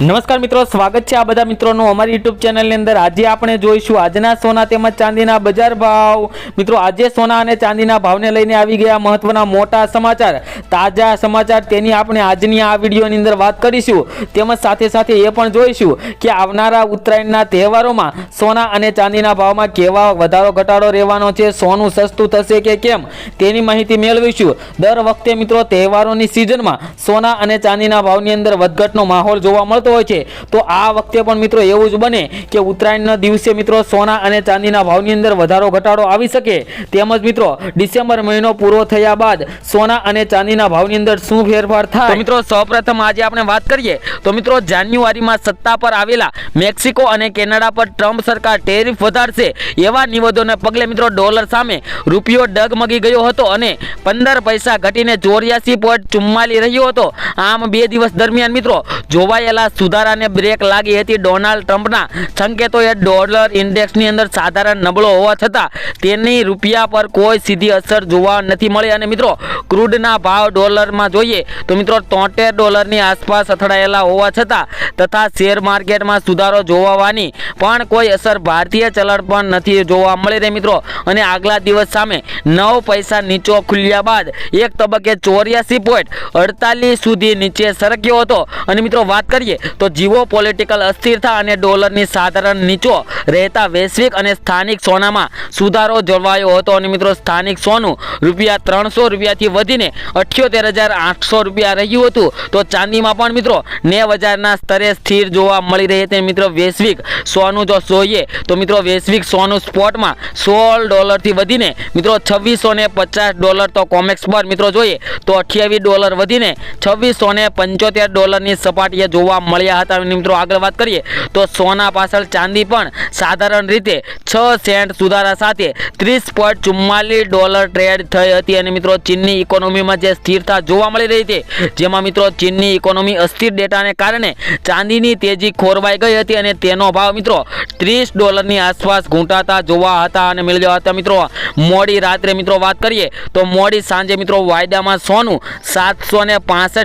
નમસ્કાર મિત્રો, સ્વાગત છે આ બધા મિત્રોનું અમારી યુટ્યુબ ચેનલની અંદર. આજે આપણે જોઈશું આજના સોના તેમજ ચાંદીના બજાર ભાવ. મિત્રો, આજે સોના અને ચાંદીના ભાવને લઈને આવી ગયા મહત્વના મોટા સમાચાર. તાજા સમાચાર તેની આપણે આજની આ વિડીયોની અંદર વાત કરીશું. તેમજ સાથે સાથે એ પણ જોઈશું કે આવનારા ઉત્તરાયણના તહેવારોમાં સોના અને ચાંદીના ભાવમાં કેવા વધારો ઘટાડો રહેવાનો છે, સોનું સસ્તું થશે કે કેમ, તેની માહિતી મેળવીશું. દર વખતે મિત્રો, તહેવારોની સિઝનમાં સોના અને ચાંદીના ભાવની અંદર વધઘટનો માહોલ જોવા મળતો હોય છે. તો આ વખતે પણ મિત્રો એવું જ બને કે ઉત્તરાયણના દિવસે મિત્રો સોના અને ચાંદીના ભાવની અંદર વધારો ઘટાડો આવી શકે. તેમજ મિત્રો ડિસેમ્બર મહિનો પૂરો થયા બાદ સોના અને ચાંદીના ભાવની અંદર શું ફેરફાર થાય? મિત્રો સૌપ્રથમ આજે આપણે વાત કરીએ. તો મિત્રો જાન્યુઆરીમાં સત્તા પર આવેલા મેક્સિકો અને કેનેડા પર ટ્રમ્પ સરકાર ટેરિફ વધારશે એવા નિવેદોને પગલે મિત્રો ડોલર સામે રૂપિયો ડગમગી ગયો હતો અને પંદર પૈસા ઘટીને ચોર્યાસી પોઈન્ટ ચુમ્માલી રહ્યો હતો. આમ બે દિવસ દરમિયાન મિત્રો જોવાયેલા સુધારાને બ્રેક લાગી હતી ડોનાલ્ડ ટ્રમ્પના. સંકેતોએ ડોલર ઇન્ડેક્સની અંદર સાધારણ નબળો હોવા છતાં તેની રૂપિયા પર કોઈ સીધી અસર જોવા નથી મળી. અને મિત્રો, ક્રૂડના ભાવ ડોલરમાં જોઈએ તો મિત્રો, તોતેર ડોલરની આસપાસ અથડાયેલા હોવા છતાં તથા શેર માર્કેટમાં સુધારો જોવાની પણ કોઈ અસર ભારતીય ચલણ પણ નથી જોવા મળી રહી મિત્રો. અને આગલા દિવસ સામે નવ પૈસા નીચો ખુલ્યા બાદ એક તબક્કે ચોર્યાસી પોઈન્ટ અડતાલીસ સુધી નીચે સરક્યો હતો. અને મિત્રો, વાત કરીએ તો જીવો પોલિટિકલ અસ્થિરતા અને ડોલરની સાધારણ નીચો રહેતા વૈશ્વિક અને સ્થાનિક સોનામાં સુધારો જળવાયો હતો. અને મિત્રો, સ્થાનિક સોનું રૂપિયા ત્રણસો રૂપિયાથી વધીને અઠ્યોતેર હજાર આઠસો રૂપિયા રહ્યું હતું. તો ચાંદીમાં પણ મિત્રો, નેવ હજારના સ્તરે સ્થિર જોવા મળી રહી હતી મિત્રો વૈશ્વિક સોનું જો જોઈએ, તો મિત્રો વૈશ્વિક સોનું સ્પોટમાં સોળ ડોલરથી વધીને મિત્રો છવ્વીસો ને પચાસ ડોલર તો કોમેક્સ પર મિત્રો જોઈએ, તો અઠ્યાવીસ ડોલર વધીને છવ્વીસો ને પંચોતેર ડોલરની સપાટીએ જોવા મળ્યા હતા. મિત્રો આગળ વાત કરીએ તો સોના પાછળ ચાંદી પણ સાધારણ રીતે છ સેન્ટ સુધારા સાથે ત્રીસ પોઈન્ટ ચુમ્માલીસ ડોલર ટ્રેડ થઈ હતી. અને મિત્રો ચીનની ઇકોનોમીમાં જે સ્થિરતા જોવા મળી રહી હતી જેમાં મિત્રો ચીનની ઇકોનોમી અસ્થિર ડેટાને કારણે ચાંદીની તેજી ખોરવાઈ ગઈ હતી અને તેનો ભાવ મિત્રો ત્રીસ ડોલરની આસપાસ ઘૂંટાતા જોવા હતા અને મેળવ્યા હતા. મિત્રો મોડી રાત્રે મિત્રો વાત કરીએ તો મોડી સાંજે મિત્રો વાયદામાં સોનું સાતસો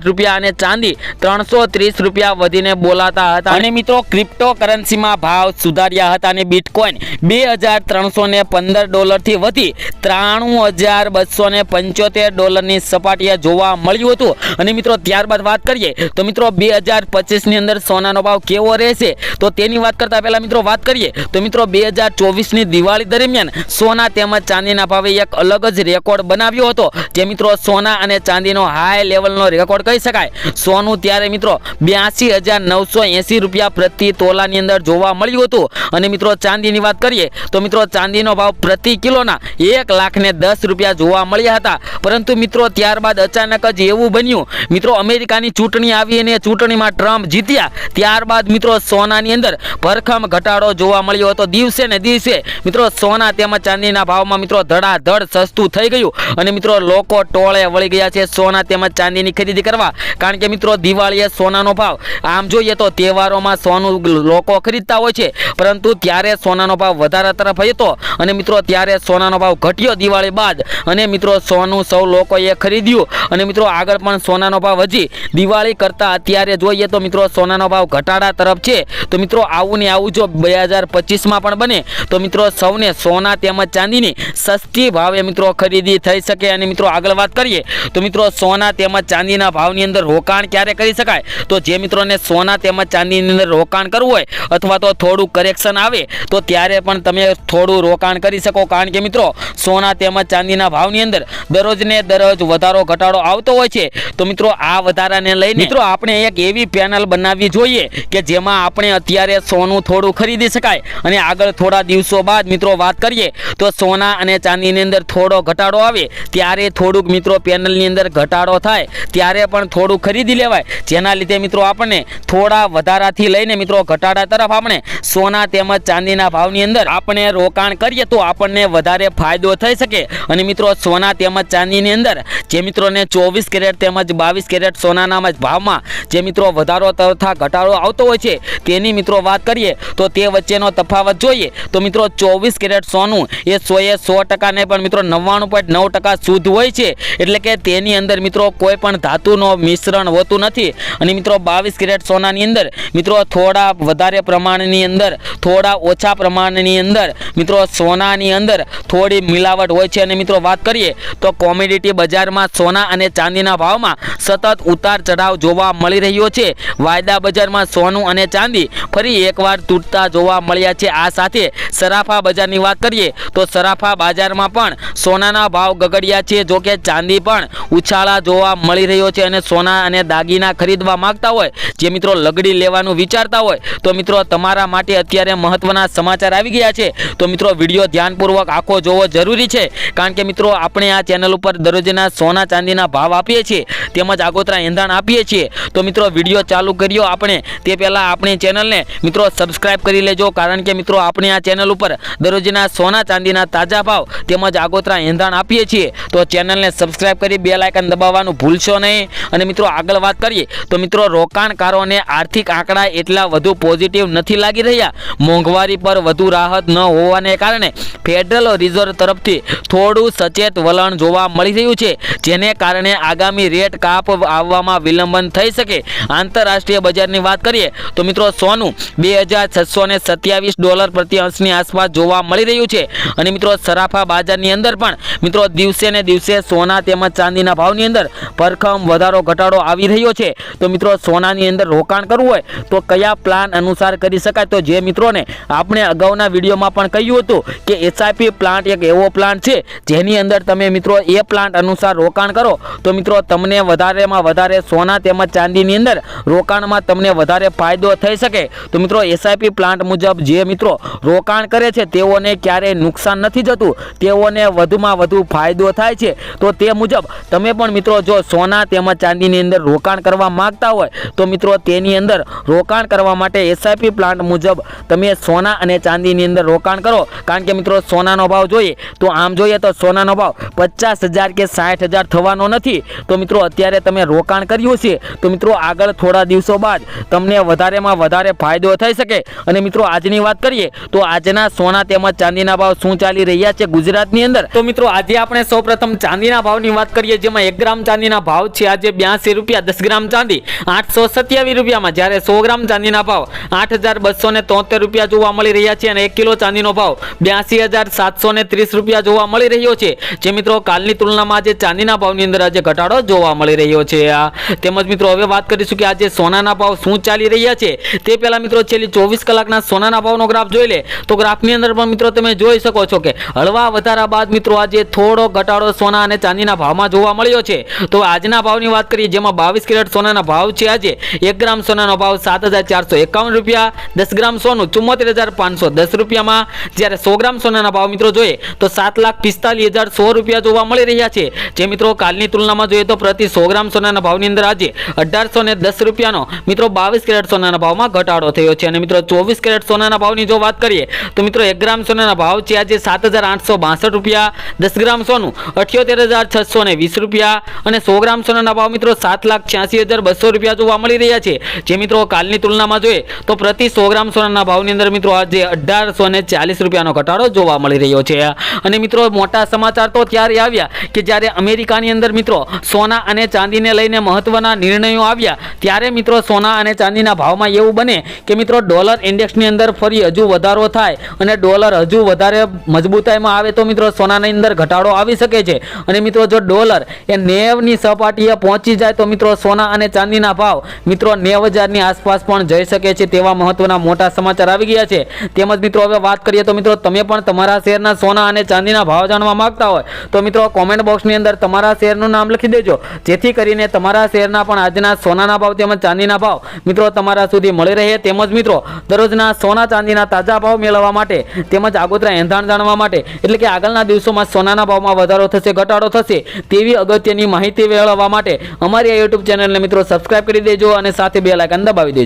રૂપિયા અને ચાંદી ત્રણસો ત્રીસ રૂપિયા વધીને બોલાતા હતા. અને મિત્રો ક્રિપ્ટો કરન્સીમાં ભાવ સુધાર્યા હતા અને બિટકોઇન બે હજાર ત્રણસો ને પંદર ડોલરથી વધી ત્રાણું હજાર બસો ને પંચોતેર ડોલરની સપાટીએ જોવા મળ્યું હતું. અને મિત્રો, ત્યારબાદ વાત કરીએ, તો મિત્રો, બે હજાર પચીસની અંદર સોનાનો ભાવ કેવો રહેશે? તો તેની વાત કરતા પહેલા મિત્રો, વાત કરીએ, તો મિત્રો, બે હજાર ચોવીસની દિવાળી દરમિયાન સોના તેમજ ચાંદીના ભાવે એક અલગ જ રેકોર્ડ બનાવ્યો હતો, જે મિત્રો, સોના અને ચાંદીનો હાઈ લેવલનો રેકોર્ડ કહી શકાય. સોનું ત્યારે મિત્રો, બ્યાસી હજાર રૂપિયા પ્રતિ તોલાની અંદર જોવા મળ્યું હતું. અને મિત્રો ચાંદીની વાત કરીએ, તો મિત્રો ચાંદીનો ભાવ પ્રતિ કિલોના એક લાખ ને દસ રૂપિયા જોવા મળ્યા હતા. પરંતુ મિત્રો ત્યારબાદ અચાનક જ એવું બન્યું. મિત્રો અમેરિકાની ચૂંટણી આવી અને ચૂંટણીમાં ટ્રમ્પ જીત્યા. ત્યારબાદ મિત્રો સોનાની અંદર ભરખમ ઘટાડો જોવા મળ્યો હતો. દિવસે ને દિવસે મિત્રો સોના તેમજ ચાંદીના ભાવમાં મિત્રો ધડાધડ સસ્તું થઈ ગયું. અને મિત્રો લોકો ટોળે વળી ગયા છે સોના તેમજ ચાંદીની ખરીદી કરવા. કારણ કે મિત્રો દિવાળીએ સોનાનો ભાવ આમ જોઈએ તો તહેવારોમાં સોનું લોકો ખરીદતા હોય છે, પરંતુ ત્યારે સોનાનો ભાવ વધારા તરફ હતો. અને મિત્રો, ત્યારે સોનાનો ભાવ ઘટ્યો દિવાળી બાદ. અને મિત્રો, સોનું સૌ લોકોએ ખરીદ્યું. અને મિત્રો, આગળ પણ સોનાનો ભાવ હજી દિવાળી કરતાં અત્યારે જોઈએ તો મિત્રો, સોનાનો ભાવ ઘટાડા તરફ છે. તો મિત્રો, આવું ને આવું જો બે હજાર પચીસમાં પણ બને, તો મિત્રો, સૌને સોના તેમજ ચાંદીની સસ્તી ભાવે મિત્રો ખરીદી થઈ શકે. અને મિત્રો, આગળ વાત કરીએ, તો મિત્રો, સોના તેમજ ચાંદીના ભાવની અંદર રોકાણ ક્યારે કરી શકાય? તો જે મિત્રોને સોના તેમજ ચાંદીની અંદર રોકાણ કરવું હોય અથવા તો થોડું કરેક્શન આવે, તો ત્યારે પણ તમે થોડું રોકાણ કરી શકો. કારણ કે મિત્રો, સોના તેમજ ચાંદીના ભાવની અંદર દરરોજને દરરોજ વધારો, ઘટાડો આવતો હોય છે. તો મિત્રો, આ વધારાને લઈને મિત્રો, આપણે એક એવી પેનલ બનાવવી જોઈએ કે જેમાં આપણે અત્યારે સોનું થોડું ખરીદી શકાય. અને આગળ થોડા દિવસો બાદ મિત્રો વાત કરીએ, તો સોના અને ચાંદીની અંદર થોડો ઘટાડો આવે, ત્યારે થોડુંક મિત્રો પેનલની અંદર ઘટાડો થાય, ત્યારે પણ થોડું ખરીદી લેવાય. જેના લીધે મિત્રો આપણને થોડા વધારાથી લઈને મિત્રો ઘટાડા તરફ આપણે સોના તેમજ ચાંદીના ભાવની અંદર આપણે રોકાણ કરીએ તો આપણને વધારે ફાયદો થઈ શકે. અને મિત્રો સોના તેમજ ચાંદીની અંદર જે મિત્રોને ચોવીસ કેરેટ તેમજ બાવીસ કેરેટ સોનાના ભાવમાં જે મિત્રો વધારો તથા ઘટાડો આવતો હોય છે તેની મિત્રો વાત કરીએ તો તે વચ્ચેનો તફાવત જોઈએ તો મિત્રો ચોવીસ કેરેટ સોનું એ સોએ સો ટકાને પણ મિત્રો નવ્વાણું પોઈન્ટ નવ ટકા શુદ્ધ હોય છે. એટલે કે તેની અંદર મિત્રો કોઈ પણ ધાતુનો મિશ્રણ હોતું નથી. અને મિત્રો બાવીસ કેરેટ કેરેટ સોનાની અંદર. મિત્રો, થોડા વધારે પ્રમાણની અંદર, થોડા ઓછા પ્રમાણની અંદર, મિત્રો, સોનાની અંદર થોડી મિલાવટ હોય છે. અને મિત્રો, વાત કરીએ તો કોમોડિટી બજારમાં સોના અને ચાંદીના ભાવમાં સતત ઉતાર ચઢાવ જોવા મળી રહ્યો છે. વાયદા બજારમાં સોનું અને ચાંદી ફરી એકવાર તૂટતા જોવા મળ્યા છે. આ સાથે સરાફા બજારની વાત કરીએ તો સરાફા બજારમાં પણ સોનાના ભાવ ગગડ્યા છે. જો કે ચાંદી પણ ઉછાળા જોવા મળી રહ્યો છે અને સોના અને દાગીના ખરીદવા માંગતા હોય જે મિત્રો લગડી લેવાનું વિચારતા હોય, તો મિત્રો તમારા માટે અત્યારે મહત્વના સમાચાર આવી ગયા છે. તો મિત્રો વીડિયો ધ્યાનપૂર્વક આખો જોવો જરૂરી છે, કારણ કે મિત્રો આપણે આ ચેનલ ઉપર દરરોજના સોના ચાંદીના ભાવ આપીએ છીએ, તેમજ આગોતરા એંધાણ આપીએ છીએ. તો મિત્રો વીડિયો ચાલુ કર્યો આપણે, તે પહેલાં આપણી ચેનલને મિત્રો સબસ્ક્રાઈબ કરી લેજો, કારણ કે મિત્રો આપણે આ ચેનલ ઉપર દરરોજના સોના ચાંદીના તાજા ભાવ તેમજ આગોતરા એંધાણ આપીએ છીએ. તો ચેનલને સબસ્ક્રાઈબ કરી બે લાયકન દબાવવાનું ભૂલશો નહીં. અને મિત્રો આગળ વાત કરીએ, તો મિત્રો રોકાણકારોને આર્થિક આંકડા એટલા વધુ પોઝિટિવ નથી લાગી રહ્યા. મોંઘવારી પર વધુ રાહત ન હોવાને કારણે ફેડરલ રિઝર્વ તરફથી થોડું સચેત વલણ જોવા મળી રહ્યું છે, જેને કારણે આગામી રેટ કાપ આવવામાં વિલંબન થઈ શકે. આંતરરાષ્ટ્રીય બજારની વાત કરીએ, તો મિત્રો સોનું બે હજાર છસો ને સત્યાવીસ ડોલર પ્રતિ અંશની આસપાસ જોવા મળી રહ્યું છે. અને મિત્રો સરાફા બજારની અંદર પણ, મિત્રો દિવસે ને દિવસે સોના તેમજ ચાંદીના ભાવની અંદર ભરખમ વધારો ઘટાડો આવી રહ્યો છે. તો મિત્રો સોનાની અંદર રોકાણ કરવું હોય તો કયા પ્લાન અનુસાર કરી શકાય? તો જે મિત્રોને આપણે અગાઉના વિડીયોમાં પણ કહ્યું હતું કે એસઆઈપી પ્લાન્ટ એક એવો પ્લાન્ટ છે, જેની અંદર તમે મિત્રો એ પ્લાન્ટ અનુસાર રોકાણ કરો. તો મિત્રો, તમને વધારેમાં વધારે સોના તેમજ ચાંદીની અંદર રોકાણમાં તમને વધારે ફાયદો થઈ શકે. તો મિત્રો એસઆઈપી પ્લાન્ટ મુજબ જે મિત્રો રોકાણ કરે છે, તેઓને ક્યારેય નુકસાન નથી જતું. તેઓને વધુમાં વધુ ફાયદો થાય છે. તો તે મુજબ તમે પણ મિત્રો, જો સોના તેમજ ચાંદીની અંદર રોકાણ કરવા માંગતા હોય, તો મિત્રો તેની અંદર રોકાણ કરવા માટે એસઆઈપી પ્લાન્ટ મુજબ તમે સોના અને ચાંદીની અંદર રોકાણ કરો. કારણ કે મિત્રો, સોનાનો ભાવ જોઈએ તો આમ જોઈએ તો સોનાનો ભાવ પચાસ હજાર કે સાઠ હજાર થવાનો નથી. તો મિત્રો, અત્યારે તમે રોકાણ કર્યું છે, તો મિત્રો, આગળ થોડા દિવસો બાદ તમને વધારેમાં વધારે ફાયદો થઈ શકે. અને મિત્રો, આજની વાત કરીએ તો આજના સોના તેમજ ચાંદીના ભાવ શું ચાલી રહ્યા છે ગુજરાતની અંદર? તો મિત્રો, આજે આપણે સૌપ્રથમ ચાંદીના ભાવની વાત કરીએ, જેમાં એક ગ્રામ ચાંદીના ભાવ છે આજે બ્યાસી રૂપિયા દસ ગ્રામ ચાંદી, આઠસો સત્યાવીસ રૂપિયામાં. જ્યારે સો ગ્રામ ચાંદીના ભાવ આઠ હજાર બસો ને તોતેર રૂપિયા જોવા મળી રહ્યા છે અને એક કિલો ચાંદીનો ભાવ બ્યાસી હજાર સાતસો ને ત્રીસ રૂપિયા જોવા મળી રહ્યો છે. જે મિત્રો કાલની તુલનામાં આજે ચાંદીના ભાવની અંદર આજે ઘટાડો જોવા મળી રહ્યો છે. આ તેમજ મિત્રો હવે વાત કરીશું કે આજે સોનાના ભાવ શું ચાલી રહ્યા છે. તે પહેલા મિત્રો છેલ્લી ચોવીસ કલાકના સોનાના ભાવનો ગ્રાફ જોઈ લે. તો ગ્રાફની અંદર પણ મિત્રો તમે જોઈ શકો છો કે હળવા વધારા બાદ મિત્રો આજે થોડો ઘટાડો સોના અને ચાંદીના ભાવમાં જોવા મળ્યો છે. તો આજના ભાવની વાત કરીએ જેમાં બાવીસ કેરેટ સોનાના ભાવ છે આજે એક ગ્રામ સોનાનો ભાવ સાત હજાર ચારસો એકાવન રૂપિયા દસ ગ્રામ સોનું ચુમ્મોતેર હજાર પાંચસો દસ રૂપિયામાં. જ્યારે સો ગ્રામ સોનાના ભાવ મિત્રો જોઈએ, તો સાત લાખ પિસ્તાલીસ હજાર સો રૂપિયા જોવા મળી રહ્યા છે. જે મિત્રો કાલની તુલનામાં જોઈએ તો પ્રતિ સો ગ્રામ સોનાના ભાવની અંદર આજે અઢારસો ને દસ રૂપિયાનો મિત્રો બાવીસ કેરેટ સોનાના ભાવમાં ઘટાડો થયો છે. અને મિત્રો ચોવીસ કેરેટ સોનાના ભાવની જો વાત કરીએ, તો મિત્રો એક ગ્રામ સોનાના ભાવ છે આજે સાત હજાર આઠસો બાસઠ રૂપિયા દસ ગ્રામ સોનું અઠ્યોતેર હજાર છસો ને વીસ રૂપિયા અને સો ગ્રામ સોનાના ભાવ મિત્રો સાત લાખ છ્યાસી હજાર બસો રૂપિયા જોવા મળી રહ્યા છે જે મિત્રો કાલની તુલનામાં જોઈએ તો પ્રતિ સો ગ્રામ સોનાના ભાવની અંદર મિત્રો આજે અઢારસો ને ચાલીસ રૂપિયાનો ઘટાડો જોવા મળી રહ્યો છે. અને મિત્રો મોટા સમાચાર તો ત્યારે આવ્યા કે જ્યારે અમેરિકાની અંદર મિત્રો સોના અને ચાંદીને લઈને મહત્વના નિર્ણયો આવ્યા, ત્યારે મિત્રો સોના અને ચાંદીના ભાવમાં એવું બને કે મિત્રો ડોલર ઇન્ડેક્સની અંદર ફરી હજુ વધારો થાય અને ડોલર હજુ વધારે મજબૂતાઈમાં આવે તો મિત્રો સોનાની અંદર ઘટાડો આવી શકે છે. અને મિત્રો જો ડોલર એ નેવની સપાટીએ પહોંચી જાય તો મિત્રો સોના અને ચાંદીના ભાવ મિત્રો નેવ હજારની આસપાસ પણ જઈ શકે છે તેવા મહત્વના મોટા સમાચાર આવી ગયા છે. તેમજ મિત્રો, હવે વાત કરીએ તો મિત્રો, તમે પણ તમારા શેરના સોના અને ચાંદીના ભાવ જાણવા માંગતા હોય, તો મિત્રો કોમેન્ટ બોક્સની અંદર તમારા શેરનું નામ લખી દેજો. જેથી કરીને તમારા શેરના પણ આજના સોનાના ભાવ તેમજ ચાંદીના ભાવ મિત્રો, તમારા સુધી મળી રહે. તેમજ મિત્રો, દરરોજના સોના ચાંદીના તાજા ભાવ મેળવવા માટે તેમજ આગોતરા એંધાણ જાણવા માટે, એટલે કે આગળના દિવસોમાં સોનાના ભાવમાં વધારો થશે, ઘટાડો થશે, તેવી અગત્યની માહિતી મેળવવા માટે અમારી આ યુટ્યુબ ચેનલને મિત્રો સબસ્ક્રાઈબ કરી દેજો અને સાથે બે લાઇકન દબાવી દેજો.